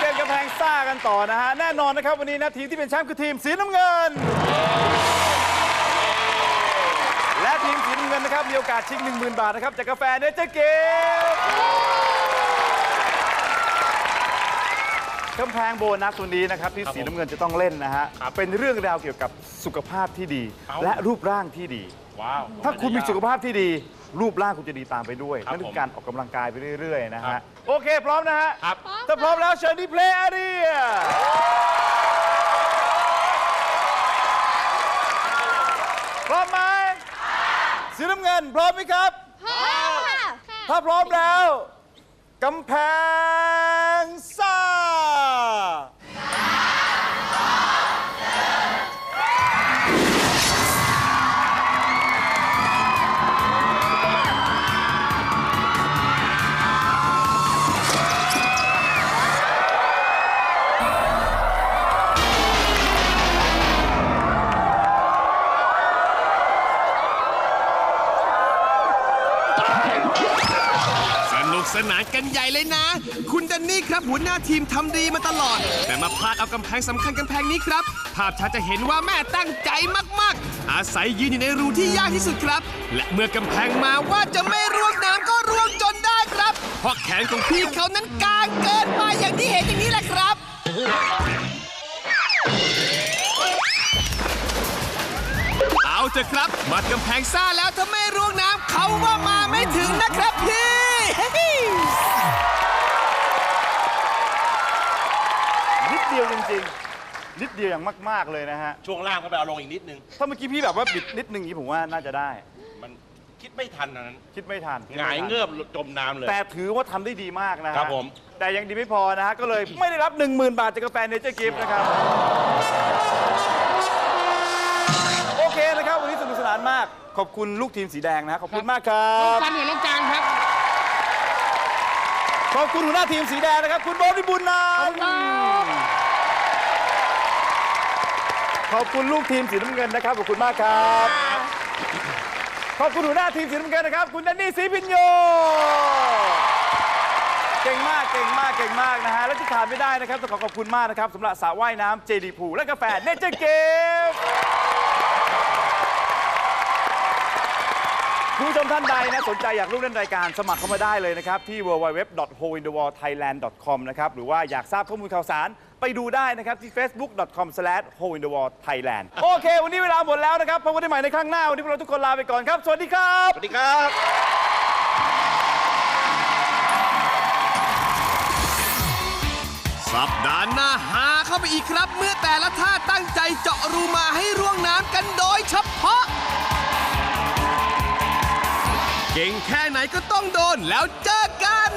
เกมกำแพงซ่ากันต่อนะฮะ แน่นอนนะครับ วันนี้นะทีมที่เป็นแชมป์คือทีมสีน้ำเงิน และทีมสีน้ำเงินนะครับ มีโอกาสชิง 10,000 บาทนะครับ จากกาแฟเนเจอร์เกม กำแพงโบนัสตัวนี้นะครับที่สีน้ำเงินจะต้องเล่นนะฮะ ครับเป็นเรื่องราวเกี่ยวกับสุขภาพที่ดี เอ้า และรูปร่างที่ดี ว้าว ถ้าคุณมีสุขภาพที่ดี รูปร่างคุณจะดีตามไปด้วยครับนั่นคืผอมการออกกำลังกายไปเรื่อยๆนะครัฮะบ โอเคพร้อมนะฮะ ครับ ถ้าพร้อมแล้วเชิญที่เพลย์อารีพร้อมไหมสีน้ำเงินพร้อมไหมครับถ้าพร้อมแล้วกำแพงซ่า สนุกสนานกันใหญ่เลยนะ คุณดันนี่ครับหัวหน้าทีมทำดีมาตลอด แต่มาพลาดเอากำแพงสำคัญกำแพงนี้ครับ ภาพชัดจะเห็นว่าแม่ตั้งใจมากๆ อาศัยยืนอยู่ในรูที่ยากที่สุดครับ และเมื่อกำแพงมาว่าจะไม่ร่วงน้ำก็ร่วงจนได้ครับ เพราะแขนของพี่เขานั้นกางเกินไป เอาเถอะครับมัดกำแพงซ่าแล้วถ้าไม่ร่วงน้ำเขาว่ามาไม่ถึงนะครับพี่นิดเดียวจริงๆ นิดเดียวอย่างมากๆเลยนะฮะ ช่วงล่างก็ไปเอาลงอีกนิดนึง ถ้าเมื่อกี้พี่แบบว่าบิดนิดนึงอย่างนี้ผมว่าน่าจะได้ มันคิดไม่ทันนะนั้น คิดไม่ทันหงายเงือบจมน้ำเลย แต่ถือว่าทำได้ดีมากนะฮะครับผม แต่ยังดีไม่พอนะฮะ ก็เลยไม่ได้รับ 10,000 บาทจากกาแฟเนเจอร์กิฟต์นะครับ นะครับวันนี้สนุกสนานมาก ขอบคุณลูกทีมสีแดงนะฮะขอบคุณมากครับกันเหมือนน้องการครับ ขอบคุณหัวหน้าทีมสีแดงนะครับ คุณโบอวิบุญนามขอบคุณลูกทีมสีน้ำเงินนะครับ ขอบคุณมากครับ ขอบคุณหัวหน้าทีมสีน้ำเงินนะครับ คุณแดนนี่ศรีพิญโย เก่งมาก เก่งมาก เก่งมากนะฮะ และที่ขาดไม่ได้นะครับต้องขอขอบคุณมากนะครับสำหรับสระว่ายน้ำเจดีพูและกาแฟเนเจอร์เกม คุณผู้ชมท่านใดนะสนใจอยากร่วมเล่นรายการสมัครเข้ามาได้เลยนะครับ ที่ www.hointhewallthailand.com นะครับ หรือว่าอยากทราบข้อมูลข่าวสารไปดูได้นะครับ ที่ facebook.com/hointhewallthailand โอเค วันนี้เวลาหมดแล้วนะครับพบกันใหม่ในครั้งหน้า วันนี้พวกเราทุกคนลาไปก่อนครับ สวัสดีครับ สวัสดีครับ สัปดาห์หน้าหาเข้าไปอีกครับ เมื่อแต่ละท่าตั้งใจเจาะรูมาให้ร่ เก่งแค่ไหนก็ต้องโดนแล้วเจอกัน